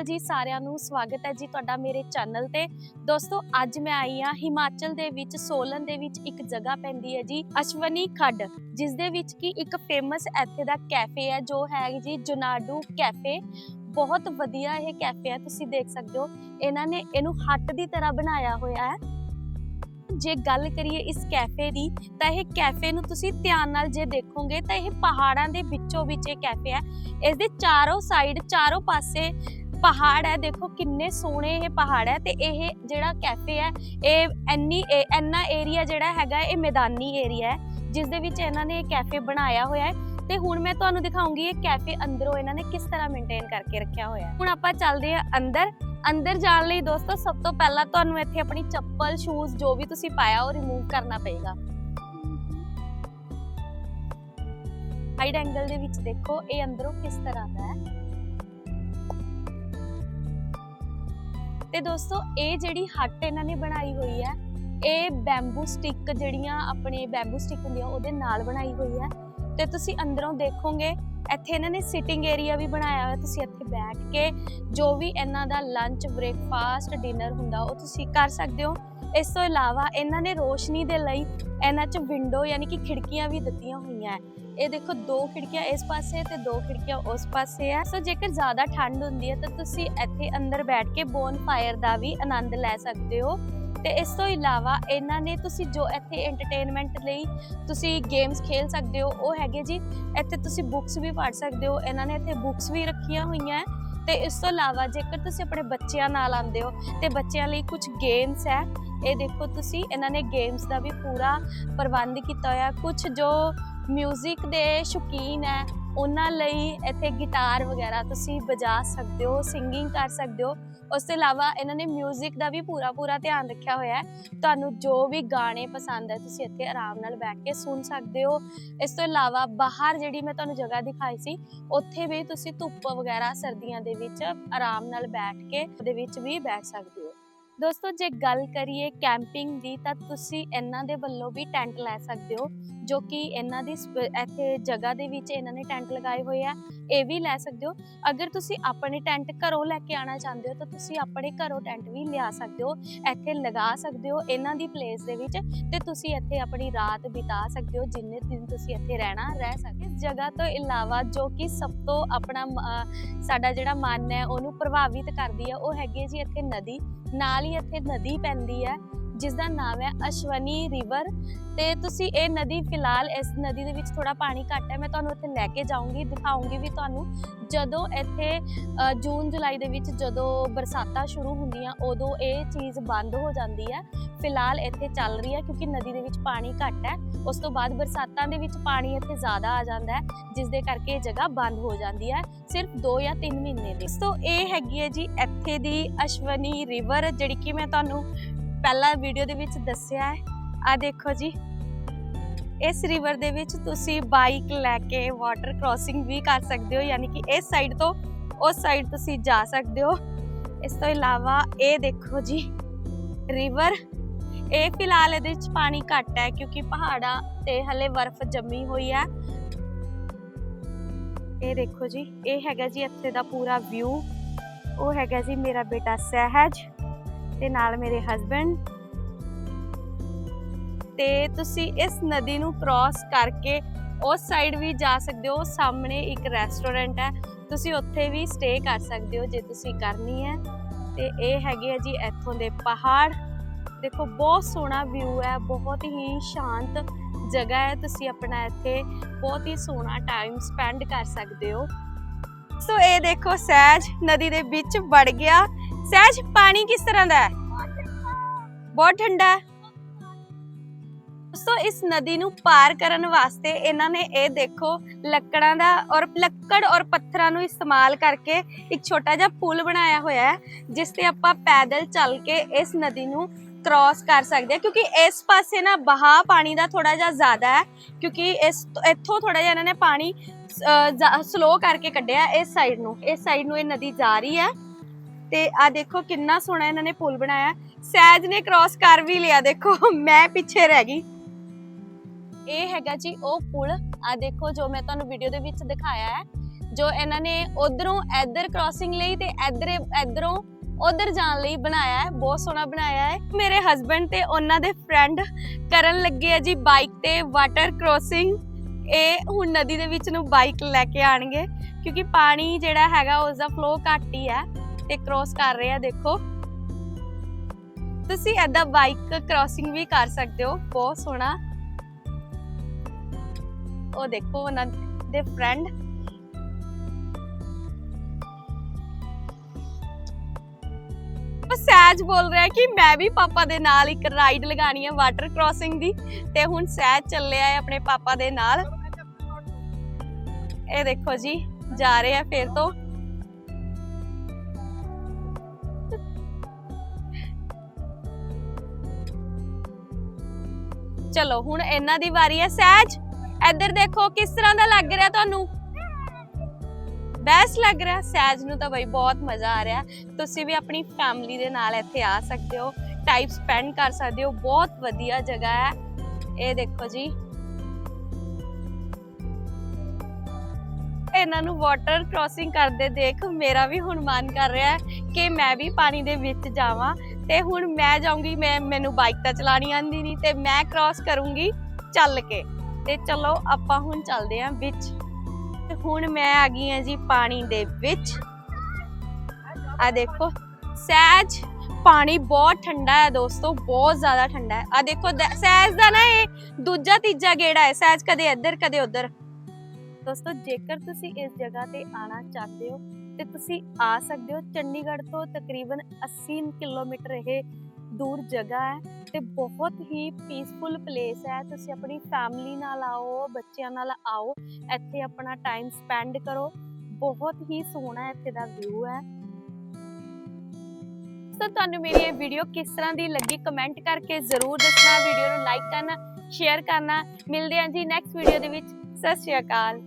ਜੀ ਸਾਰਿਆਂ ਨੂੰ ਸਵਾਗਤ ਹੈ ਜੀ ਤੁਹਾਡਾ ਮੇਰੇ ਚੈਨਲ ਤੇ। ਦੋਸਤੋ, ਅੱਜ ਮੈਂ ਆਈ ਹਾਂ ਹਿਮਾਚਲ ਦੇ ਵਿੱਚ, ਸੋਲਨ ਦੇ ਵਿੱਚ ਇੱਕ ਜਗ੍ਹਾ ਪੈਂਦੀ ਹੈ ਜੀ, ਅਸ਼ਵਨੀ ਖੱਡ ਜਿਸ ਦੇ ਵਿੱਚ ਕੀ ਇੱਕ ਫੇਮਸ ਇੱਥੇ ਦਾ ਕੈਫੇ ਹੈ, ਜੋ ਹੈ ਜੀ ਜੁਨਾਡੂ ਕੈਫੇ ਬਹੁਤ ਵਧੀਆ ਇਹ ਕੈਫੇ ਹੈ, ਤੁਸੀਂ ਦੇਖ ਸਕਦੇ ਹੋ। ਇਹਨਾਂ ਨੇ ਇਹਨੂੰ ਹੱਟ ਦੀ ਤਰ੍ਹਾਂ ਬਣਾਇਆ ਹੋਇਆ ਹੈ। ਜੇ ਗੱਲ ਕਰੀਏ ਇਸ ਕੈਫੇ ਦੀ, ਤਾਂ ਇਹ ਕੈਫੇ ਨੂੰ ਤੁਸੀਂ ਧਿਆਨ ਨਾਲ ਜੇ ਦੇਖੋਗੇ, ਤਾਂ ਇਹ ਪਹਾੜਾਂ ਦੇ ਵਿੱਚੋਂ ਵਿੱਚ ਇਹ ਕੈਫੇ ਹੈ। ਇਸ ਦੇ ਚਾਰੋਂ ਸਾਈਡ ਚਾਰੋਂ ਪਾਸੇ ਪਹਾੜ ਹੈ, ਦੇਖੋ ਕਿੰਨੇ ਸੋਹਣੇ ਇਹ ਪਹਾੜ ਹੈ ਤੇ ਇਹ ਜਿਹੜਾ ਕੈਫੇ ਹੈ, ਇਹ ਐਨੀ ਇਹ- ਏਰੀਆ ਜਿਹੜਾ ਹੈਗਾ, ਇਹ ਮੈਦਾਨੀ ਏਰੀਆ ਹੈ, ਜਿਸ ਦੇ ਵਿੱਚ ਇਹਨਾਂ ਨੇ ਇਹ ਕੈਫੇ ਬਣਾਇਆ ਹੋਇਆ ਹੈ ਤੇ ਹੁਣ ਮੈਂ ਤੁਹਾਨੂੰ ਦਿਖਾਉਂਗੀ ਇਹ ਕੈਫੇ ਅੰਦਰੋਂ ਇਹਨਾਂ ਨੇ ਕਿਸ ਤਰ੍ਹਾਂ ਮੇਨਟੇਨ ਕਰਕੇ ਰੱਖਿਆ ਹੋਇਆ ਹੈ। ਹੁਣ ਆਪਾਂ ਚੱਲਦੇ ਹਾਂ ਅੰਦਰ। ਅੰਦਰ ਜਾਣ ਲਈ ਦੋਸਤੋ, ਸਭ ਤੋਂ ਪਹਿਲਾਂ ਤੁਹਾਨੂੰ ਇੱਥੇ ਆਪਣੀ ਚੱਪਲ ਸ਼ੂਜ਼ ਜੋ ਵੀ ਤੁਸੀਂ ਪਾਇਆ ਉਹ ਰਿਮੂਵ ਕਰਨਾ ਪਏਗਾ। ਹਾਈਡ ਐਂਗਲ ਦੇ ਵਿੱਚ ਦੇਖੋ, ਇਹ ਅੰਦਰੋਂ ਕਿਸ ਤਰ੍ਹਾਂ ਦਾ ਹੈ। ਤੇ ਦੋਸਤੋ, ਇਹ ਜਿਹੜੀ ਹੱਟ ਇਹਨਾਂ ਨੇ ਬਣਾਈ ਹੋਈ ਹੈ, ਇਹ ਬੈਂਬੂ ਸਟਿਕ ਜਿਹੜੀਆਂ ਆਪਣੇ ਬੈਂਬੂ ਸਟਿਕ ਹੁੰਦੀਆਂ, ਉਹਦੇ ਨਾਲ ਬਣਾਈ ਹੋਈ ਹੈ। ਤੇ ਤੁਸੀਂ ਅੰਦਰੋਂ ਦੇਖੋਗੇ, ਇੱਥੇ ਇਹਨਾਂ ਨੇ ਸਿਟਿੰਗ ਏਰੀਆ ਵੀ ਬਣਾਇਆ ਹੋਇਆ, ਤੁਸੀਂ ਇੱਥੇ ਬੈਠ ਕੇ ਜੋ ਵੀ ਇਹਨਾਂ ਦਾ ਲੰਚ ਬ੍ਰੇਕਫਾਸਟ ਡਿਨਰ ਹੁੰਦਾ, ਉਹ ਤੁਸੀਂ ਕਰ ਸਕਦੇ ਹੋ। ਇਸ ਤੋਂ ਇਲਾਵਾ ਇਹਨਾਂ ਨੇ ਰੋਸ਼ਨੀ ਦੇ ਲਈ ਇਹਨਾਂ 'ਚ ਵਿੰਡੋ ਯਾਨੀ ਕਿ ਖਿੜਕੀਆਂ ਵੀ ਦਿੱਤੀਆਂ ਹੋਈਆਂ ਹੈ। ਇਹ ਦੇਖੋ ਦੋ ਖਿੜਕੀਆਂ ਇਸ ਪਾਸੇ ਤੇ ਦੋ ਖਿੜਕੀਆਂ ਉਸ ਪਾਸੇ ਆ ਸੋ ਜੇਕਰ ਜ਼ਿਆਦਾ ਠੰਡ ਹੁੰਦੀ ਹੈ ਤਾਂ ਤੁਸੀਂ ਇੱਥੇ ਅੰਦਰ ਬੈਠ ਕੇ ਬੋਨ ਫਾਇਰ ਦਾ ਵੀ ਆਨੰਦ ਲੈ ਸਕਦੇ ਹੋ। ਤੇ ਇਸ ਤੋਂ ਇਲਾਵਾ ਇਹਨਾਂ ਨੇ ਤੁਸੀਂ ਜੋ ਇੱਥੇ ਐਂਟਰਟੇਨਮੈਂਟ ਲਈ ਤੁਸੀਂ ਗੇਮਸ ਖੇਲ ਸਕਦੇ ਹੋ, ਉਹ ਹੈਗੇ ਜੀ। ਇੱਥੇ ਤੁਸੀਂ ਬੁੱਕਸ ਵੀ ਪੜ੍ਹ ਸਕਦੇ ਹੋ। ਇਹਨਾਂ ਨੇ ਇੱਥੇ ਬੁੱਕਸ ਵੀ ਰੱਖੀਆਂ ਹੋਈਆਂ ਹੈ। ਤੇ ਇਸ ਤੋਂ ਇਲਾਵਾ ਜੇਕਰ ਤੁਸੀਂ ਆਪਣੇ ਬੱਚਿਆਂ ਨਾਲ ਆਉਂਦੇ ਹੋ, ਤੇ ਬੱਚਿਆਂ ਲਈ ਕੁਝ ਗੇਮਸ ਹੈ। ਇਹ ਦੇਖੋ ਤੁਸੀਂ ਇਹਨਾਂ ਨੇ ਗੇਮਸ ਦਾ ਵੀ ਪੂਰਾ ਪ੍ਰਬੰਧ ਕੀਤਾ ਹੋਇਆ ਕੁਝ ਜੋ 뮤직 ਦੇ ਸ਼ੌਕੀਨ ਹੈ ਉਹਨਾਂ ਲਈ ਇੱਥੇ ਗਿਟਾਰ ਵਗੈਰਾ ਤੁਸੀਂ ਵਜਾ ਸਕਦੇ ਹੋ ਸਿੰਗਿੰਗ ਕਰ ਸਕਦੇ ਹੋ ਉਸ ਤੋਂ ਇਲਾਵਾ ਇਹਨਾਂ ਨੇ 뮤직 ਦਾ ਵੀ ਪੂਰਾ ਪੂਰਾ ਧਿਆਨ ਰੱਖਿਆ ਹੋਇਆ ਹੈ ਤੁਹਾਨੂੰ ਜੋ ਵੀ ਗਾਣੇ ਪਸੰਦ ਹੈ ਤੁਸੀਂ ਇੱਥੇ ਆਰਾਮ ਨਾਲ ਬੈਠ ਕੇ ਸੁਣ ਸਕਦੇ ਹੋ ਇਸ ਤੋਂ ਇਲਾਵਾ ਬਾਹਰ ਜਿਹੜੀ ਮੈਂ ਤੁਹਾਨੂੰ ਜਗ੍ਹਾ ਦਿਖਾਈ ਸੀ ਉੱਥੇ ਵੀ ਤੁਸੀਂ ਧੁੱਪ ਵਗੈਰਾ ਸਰਦੀਆਂ ਦੇ ਵਿੱਚ ਆਰਾਮ ਨਾਲ ਬੈਠ ਕੇ ਉਹਦੇ ਵਿੱਚ ਵੀ ਬੈਠ ਸਕਦੇ ਹੋ ਦੋਸਤੋ, ਜੇ ਗੱਲ ਕਰੀਏ ਕੈਂਪਿੰਗ ਦੀ, ਤਾਂ ਤੁਸੀਂ ਇਹਨਾਂ ਦੇ ਵੱਲੋਂ ਵੀ ਟੈਂਟ ਲੈ ਸਕਦੇ ਹੋ, ਜੋ ਕਿ ਇਹਨਾਂ ਦੀ ਇੱਥੇ ਜਗ੍ਹਾ ਦੇ ਵਿੱਚ ਇਹਨਾਂ ਨੇ ਟੈਂਟ ਲਗਾਏ ਹੋਏ ਆ, ਇਹ ਵੀ ਲੈ ਸਕਦੇ ਹੋ। ਅਗਰ ਤੁਸੀਂ ਆਪਣੇ ਟੈਂਟ ਘਰੋਂ ਲੈ ਕੇ ਆਣਾ ਚਾਹੁੰਦੇ ਹੋ, ਤਾਂ ਤੁਸੀਂ ਆਪਣੇ ਘਰੋਂ ਟੈਂਟ ਵੀ ਲਿਆ ਸਕਦੇ ਹੋ, ਇੱਥੇ ਲਗਾ ਸਕਦੇ ਹੋ ਇਹਨਾਂ ਦੀ ਪਲੇਸ ਦੇ ਵਿੱਚ ਤੇ ਤੁਸੀਂ ਇੱਥੇ ਆਪਣੀ ਰਾਤ ਬਿਤਾ ਸਕਦੇ ਹੋ, ਜਿੰਨੇ ਦਿਨ ਤੁਸੀਂ ਇੱਥੇ ਰਹਿਣਾ, ਰਹਿ ਸਕਦੇ ਇਸ ਜਗ੍ਹਾ ਤੋਂ ਇਲਾਵਾ ਜੋ ਕਿ ਸਭ ਤੋਂ ਆਪਣਾ ਸਾਡਾ ਜਿਹੜਾ ਮਨ ਹੈ, ਉਹਨੂੰ ਪ੍ਰਭਾਵਿਤ ਕਰਦੀ ਹੈ, ਉਹ ਹੈਗੀ ਹੈ ਜੀ ਇੱਥੇ ਨਦੀ। ਨਾਲ ਹੀ ਇੱਥੇ ਨਦੀ ਪੈਂਦੀ ਹੈ ਜਿਸ ਦਾ ਨਾਮ ਹੈ ਅਸ਼ਵਨੀ ਰਿਵਰ। ਤੇ ਤੁਸੀਂ ਇਹ ਨਦੀ ਫਿਲਹਾਲ ਇਸ ਨਦੀ ਦੇ ਵਿੱਚ ਥੋੜਾ ਪਾਣੀ ਘੱਟ ਹੈ, ਮੈਂ ਤੁਹਾਨੂੰ ਇੱਥੇ ਲੈ ਕੇ ਜਾਊਂਗੀ ਦਿਖਾਉਂਗੀ ਵੀ ਤੁਹਾਨੂੰ ਜਦੋਂ ਇੱਥੇ ਜੂਨ, ਜੁਲਾਈ ਦੇ ਵਿੱਚ ਜਦੋਂ ਬਰਸਾਤਾਂ ਸ਼ੁਰੂ ਹੁੰਦੀਆਂ, ਉਦੋਂ ਇਹ ਚੀਜ਼ ਬੰਦ ਹੋ ਜਾਂਦੀ ਹੈ। ਫਿਲਹਾਲ ਇੱਥੇ ਚੱਲ ਰਹੀ ਹੈ ਕਿਉਂਕਿ ਨਦੀ ਦੇ ਵਿੱਚ ਪਾਣੀ ਘੱਟ ਹੈ। ਉਸ ਤੋਂ ਬਾਅਦ ਬਰਸਾਤਾਂ ਦੇ ਵਿੱਚ ਪਾਣੀ ਇੱਥੇ ਜ਼ਿਆਦਾ ਆ ਜਾਂਦਾ ਹੈ, ਜਿਸ ਦੇ ਕਰਕੇ ਇਹ ਜਗ੍ਹਾ ਬੰਦ ਹੋ ਜਾਂਦੀ ਹੈ, ਸਿਰਫ 2 ਜਾਂ 3 ਮਹੀਨੇ ਦੀ। ਸੋ ਇਹ ਹੈਗੀ ਹੈ ਜੀ ਇੱਥੇ ਦੀ ਅਸ਼ਵਨੀ ਰਿਵਰ, ਜਿਹੜੀ ਕਿ ਮੈਂ ਤੁਹਾਨੂੰ ਪਹਿਲਾ ਵੀਡੀਓ ਦੇ ਵਿੱਚ ਦੱਸਿਆ ਹੈ। ਆ ਦੇਖੋ ਜੀ। ਇਸ ਰਿਵਰ ਦੇ ਵਿੱਚ ਤੁਸੀਂ ਬਾਈਕ ਲੈ ਕੇ ਵਾਟਰ ਕ੍ਰਾਸਿੰਗ ਵੀ ਕਰ ਸਕਦੇ ਹੋ। ਯਾਨੀ ਕਿ ਇਸ ਸਾਈਡ ਤੋਂ ਉਸ ਸਾਈਡ ਤੁਸੀਂ ਜਾ ਸਕਦੇ ਹੋ। ਇਸ ਤੋਂ ਇਲਾਵਾ ਇਹ ਦੇਖੋ ਜੀ ਰਿਵਰ ਇਹ ਫਿਲਹਾਲ ਇਹਦੇ ਵਿੱਚ ਪਾਣੀ ਘੱਟ ਹੈ ਕਿਉਂਕਿ ਪਹਾੜਾਂ ਤੇ ਹਲੇ ਬਰਫ਼ ਜੰਮੀ ਹੋਈ ਹੈ। ਇਹ ਦੇਖੋ ਜੀ, ਇਹ ਹੈਗਾ ਜੀ ਇੱਥੇ ਦਾ ਪੂਰਾ ਵਿਊ ਉਹ ਹੈਗਾ ਜੀ ਮੇਰਾ ਬੇਟਾ ਸਹਿਜ। ਤੇ ਨਾਲ ਮੇਰੇ ਹਸਬੰਡ ਤੇ ਤੁਸੀਂ ਇਸ ਨਦੀ ਨੂੰ ਕ੍ਰਾਸ ਕਰਕੇ ਉਸ ਸਾਈਡ ਵੀ ਜਾ ਸਕਦੇ ਹੋ ਸਾਹਮਣੇ ਇੱਕ ਰੈਸਟੋਰੈਂਟ ਹੈ। ਤੁਸੀਂ ਉੱਥੇ ਵੀ ਸਟੇ ਕਰ ਸਕਦੇ ਹੋ ਜੇ ਤੁਸੀਂ ਕਰਨੀ ਹੈ। ਤੇ ਇਹ ਹੈਗੇ ਆ ਜੀ ਇੱਥੋਂ ਦੇ ਪਹਾੜ। ਦੇਖੋ, ਬਹੁਤ ਸੋਹਣਾ ਵਿਊ ਹੈ, ਬਹੁਤ ਹੀ ਸ਼ਾਂਤ ਜਗ੍ਹਾ ਹੈ। ਤੁਸੀਂ ਆਪਣਾ ਇੱਥੇ ਬਹੁਤ ਹੀ ਸੋਹਣਾ ਟਾਈਮ ਸਪੈਂਡ ਕਰ ਸਕਦੇ ਹੋ। ਸੋ ਇਹ ਦੇਖੋ ਸਹਿਜ ਨਦੀ ਦੇ ਵਿੱਚ ਵੜ ਗਿਆ। ਸਹਿਜ, ਪਾਣੀ ਕਿਸ ਤਰ੍ਹਾਂ ਦਾ ਹੈ? ਬਹੁਤ ਠੰਡਾ ਹੈ। ਸੋ ਇਸ ਨਦੀ ਨੂੰ ਪਾਰ ਕਰਨ ਵਾਸਤੇ ਇਹਨਾਂ ਨੇ ਇਹ ਦੇਖੋ, ਲੱਕੜਾਂ ਦਾ ਔਰ ਲੱਕੜ ਔਰ ਪੱਥਰਾਂ ਨੂੰ ਇਸਤੇਮਾਲ ਕਰਕੇ ਇੱਕ ਛੋਟਾ ਜਿਹਾ ਪੁਲ ਬਣਾਇਆ ਹੋਇਆ ਹੈ, ਜਿਸ ਤੇ ਆਪਾਂ ਪੈਦਲ ਚੱਲ ਕੇ ਇਸ ਨਦੀ ਨੂੰ ਕ੍ਰਾਸ ਕਰ ਸਕਦੇ ਹਾਂ। ਕਿਉਂਕਿ ਇਸ ਪਾਸੇ ਨਾ ਬਹਾ ਪਾਣੀ ਦਾ ਥੋੜਾ ਜਿਹਾ ਜ਼ਿਆਦਾ ਹੈ, ਕਿਉਂਕਿ ਇਸ ਇੱਥੋਂ ਥੋੜਾ ਜਿਹਾ ਇਹਨਾਂ ਨੇ ਪਾਣੀ ਸਲੋ ਕਰਕੇ ਕੱਢਿਆ ਇਸ ਸਾਈਡ ਨੂੰ। ਇਸ ਸਾਈਡ ਨੂੰ ਇਹ ਨਦੀ ਜਾ ਰਹੀ ਹੈ। ਤੇ ਆ ਦੇਖੋ ਕਿੰਨਾ ਸੋਹਣਾ ਇਹਨਾਂ ਨੇ ਪੁਲ ਬਣਾਇਆ। ਸਹਿਜ ਨੇ ਕ੍ਰਾਸ ਕਰ ਵੀ ਲਿਆ, ਦੇਖੋ, ਮੈਂ ਪਿੱਛੇ ਰਹਿ ਗਈ। ਇਹ ਹੈਗਾ ਜੀ ਉਹ ਪੁਲ। ਆ ਦੇਖੋ, ਜੋ ਮੈਂ ਤੁਹਾਨੂੰ ਵੀਡੀਓ ਦੇ ਵਿੱਚ ਦਿਖਾਇਆ ਹੈ, ਜੋ ਇਹਨਾਂ ਨੇ ਉਧਰੋਂ ਇੱਧਰ ਕ੍ਰਾਸਿੰਗ ਲਈ ਤੇ ਇੱਧਰ, ਇੱਧਰੋਂ ਉਧਰ ਜਾਣ ਲਈ ਬਣਾਇਆ ਹੈ, ਬਹੁਤ ਸੋਹਣਾ ਬਣਾਇਆ ਹੈ। ਮੇਰੇ ਹਸਬੰਡ ਤੇ ਉਹਨਾਂ ਦੇ ਫਰੈਂਡ ਕਰਨ ਲੱਗੇ ਆ ਜੀ ਬਾਈਕ ਤੇ ਵਾਟਰ ਕ੍ਰਾਸਿੰਗ ਇਹ ਹੁਣ ਨਦੀ ਦੇ ਵਿੱਚ ਨੂੰ ਬਾਈਕ ਲੈ ਕੇ ਆਣਗੇ, ਕਿਉਂਕਿ ਪਾਣੀ ਜਿਹੜਾ ਹੈਗਾ ਉਸ ਦਾ ਫਲੋ ਘੱਟ ਹੀ ਹੈ ਤੇ ਕ੍ਰਾਸ ਕਰ ਰਹੇ ਆ, ਦੇਖੋ। ਤੁਸੀਂ ਐਦਾਂ ਬਾਈਕ ਕ੍ਰਾਸਿੰਗ ਵੀ ਕਰ ਸਕਦੇ ਹੋ, ਬਹੁਤ ਸੋਹਣਾ। ਉਹ ਦੇਖੋ ਉਹਨਾਂ ਦੇ ਫਰੈਂਡ ਸਹਿਜ ਬੋਲ ਰਿਹਾ ਕਿ ਮੈਂ ਵੀ ਪਾਪਾ ਦੇ ਨਾਲ ਇੱਕ ਰਾਈਡ ਲਗਾਣੀ ਹੈ ਵਾਟਰ ਕ੍ਰਾਸਿੰਗ ਦੀ, ਤੇ ਹੁਣ ਸਹਿਜ ਚੱਲਿਆ ਹੈ ਆਪਣੇ ਪਾਪਾ ਦੇ ਨਾਲ। ਇਹ ਦੇਖੋ ਜੀ, ਜਾ ਰਹੇ ਆ ਫਿਰ ਤੋਂ। ਚਲੋ, ਹੁਣ ਇਹਨਾਂ ਦੀ ਵਾਰੀ ਹੈ, ਸਹਿਜ। ਇੱਧਰ ਦੇਖੋ, ਕਿਸ ਤਰ੍ਹਾਂ ਦਾ ਲੱਗ ਰਿਹਾ ਤੁਹਾਨੂੰ? ਬੈਸਟ ਲੱਗ ਰਿਹਾ। ਸਹਿਜ ਨੂੰ ਤਾਂ ਬਈ ਬਹੁਤ ਮਜ਼ਾ ਆ ਰਿਹਾ। ਤੁਸੀਂ ਵੀ ਆਪਣੀ ਫੈਮਿਲੀ ਦੇ ਨਾਲ ਇੱਥੇ ਆ ਸਕਦੇ ਹੋ। ਟਾਈਮ ਸਪੈਂਡ ਕਰ ਸਕਦੇ ਹੋ। ਬਹੁਤ ਵਧੀਆ ਜਗ੍ਹਾ ਹੈ। ਇਹ ਦੇਖੋ ਜੀ। ਇਹਨਾਂ ਨੂੰ ਵਾਟਰ ਕ੍ਰਾਸਿੰਗ ਕਰਦੇ ਦੇਖ ਮੇਰਾ ਵੀ ਹੁਣ ਮਨ ਕਰ ਰਿਹਾ ਹੈ ਕਿ ਮੈਂ ਵੀ ਪਾਣੀ ਦੇ ਵਿੱਚ ਜਾਵਾਂ। ਤੇ ਹੁਣ ਮੈਂ ਜਾਊਂਗੀ, ਮੈਂ, ਮੈਨੂੰ ਬਾਈਕ ਤਾਂ ਚਲਾਣੀ ਆਂਦੀ ਨਹੀਂ ਤੇ ਮੈਂ ਕ੍ਰਾਸ ਕਰੂੰਗੀ ਚੱਲ ਕੇ। ਤੇ ਚਲੋ, ਆਪਾਂ ਹੁਣ ਚੱਲਦੇ ਆਂ ਵਿੱਚ। ਤੇ ਹੁਣ ਮੈਂ ਆ ਗਈ ਹਾਂ ਜੀ ਪਾਣੀ ਦੇ ਵਿੱਚ। ਆ ਦੇਖੋ, ਸਹਿਜ ਪਾਣੀ ਬਹੁਤ ਠੰਡਾ ਹੈ ਦੋਸਤੋ, ਬਹੁਤ ਜ਼ਿਆਦਾ ਠੰਡਾ ਹੈ। ਆ ਦੇਖੋ ਸਹਿਜ ਦਾ ਨਾ ਇਹ ਦੂਜਾ ਤੀਜਾ ਗੇੜਾ ਹੈ। ਸਹਿਜ ਕਦੇ ਇੱਧਰ, ਕਦੇ ਉੱਧਰ। ਦੋਸਤੋ, ਜੇਕਰ ਤੁਸੀਂ ਇਸ ਜਗ੍ਹਾ ਤੇ ਆਣਾ ਚਾਹਦੇ ਹੋ ਤੇ ਤੁਸੀਂ ਆ ਸਕਦੇ ਹੋ ਚੰਡੀਗੜ੍ਹ ਤੋਂ ਤਕਰੀਬਨ 80 ਕਿਲੋਮੀਟਰ ਇਹ ਦੂਰ ਜਗ੍ਹਾ ਹੈ ਤੇ ਬਹੁਤ ਹੀ ਪੀਸਫੁਲ ਪਲੇਸ ਹੈ। ਤੁਸੀਂ ਆਪਣੀ ਫੈਮਿਲੀ ਨਾਲ ਆਓ ਬੱਚਿਆਂ ਨਾਲ ਆਓ ਇੱਥੇ ਆਪਣਾ ਟਾਈਮ ਸਪੈਂਡ ਕਰੋ। ਬਹੁਤ ਹੀ ਸੋਹਣਾ ਇੱਥੇ ਦਾ ਵਿਊ ਹੈ। ਸੋ ਤੁਹਾਨੂੰ ਮੇਰੀ ਇਹ ਵੀਡੀਓ ਕਿਸ ਤਰ੍ਹਾਂ ਦੀ ਲੱਗੀ ਕਮੈਂਟ ਕਰਕੇ ਜ਼ਰੂਰ ਦੱਸਣਾ। ਵੀਡੀਓ ਨੂੰ ਲਾਈਕ ਕਰਨਾ ਸ਼ੇਅਰ ਕਰਨਾ। ਮਿਲਦੇ ਹਾਂ ਜੀ ਨੈਕਸਟ ਵੀਡੀਓ ਦੇ ਵਿੱਚ। ਸਤਿ ਸ਼੍ਰੀ ਅਕਾਲ।